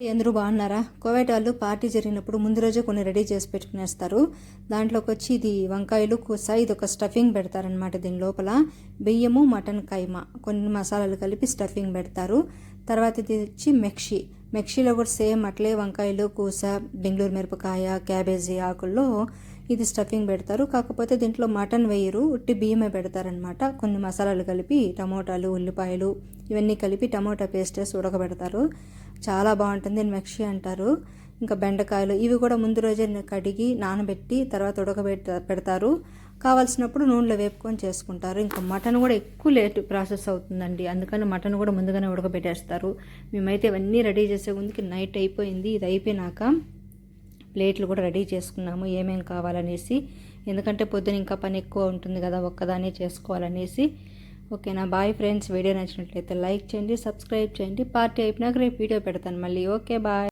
అందరూ బాగున్నారా? కోవిడ్ వాళ్ళు పార్టీ జరిగినప్పుడు ముందు రోజే కొన్ని రెడీ చేసి పెట్టుకునేస్తారు. దాంట్లోకి వచ్చి ఇది వంకాయలు కూస ఇది ఒక స్టఫింగ్ పెడతారనమాట దీని లోపల. బియ్యము మటన్ కైమా కొన్ని మసాలాలు కలిపి స్టఫింగ్ పెడతారు. తర్వాత ఇది వచ్చి మెక్షి. మెక్షిలో కూడా సేమ్ అట్లే వంకాయలు కూస బెంగళూరు మిరపకాయ క్యాబేజీ ఆకుల్లో ఇది స్టఫింగ్ పెడతారు. కాకపోతే దీంట్లో మటన్ వేయరు ఉట్టి బియ్యమే పెడతారనమాట కొన్ని మసాలాలు కలిపి టమోటాలు ఉల్లిపాయలు ఇవన్నీ కలిపి టమోటా పేస్ట్ వేసి ఉడకబెడతారు. చాలా బాగుంటుంది మెక్షి అంటారు. ఇంకా బెండకాయలు ఇవి కూడా ముందు రోజే కడిగి నానబెట్టి తర్వాత ఉడకబెట్ట పెడతారు. కావాల్సినప్పుడు నూనెలో వేపుకొని చేసుకుంటారు. ఇంకా మటన్ కూడా ఎక్కువ లేట్ ప్రాసెస్ అవుతుందండి. అందుకని మటన్ కూడా ముందుగానే ఉడకబెట్టేస్తారు. మేమైతే ఇవన్నీ రెడీ చేసే ముందుకి నైట్ అయిపోయింది. ఇది అయిపోయినాక ప్లేట్లు కూడా రెడీ చేసుకున్నాము ఏమేం కావాలనేసి. ఎందుకంటే పొద్దున ఇంకా పని ఎక్కువ ఉంటుంది కదా ఒక్కదానే చేసుకోవాలనేసి. ఓకేనా? Bye friends. వీడియో నచ్చినట్లయితే లైక్ చేయండి సబ్స్క్రైబ్ చేయండి. పార్టీ అయిపోయినాక రేపు వీడియో పెడతాను మళ్ళీ. Okay bye.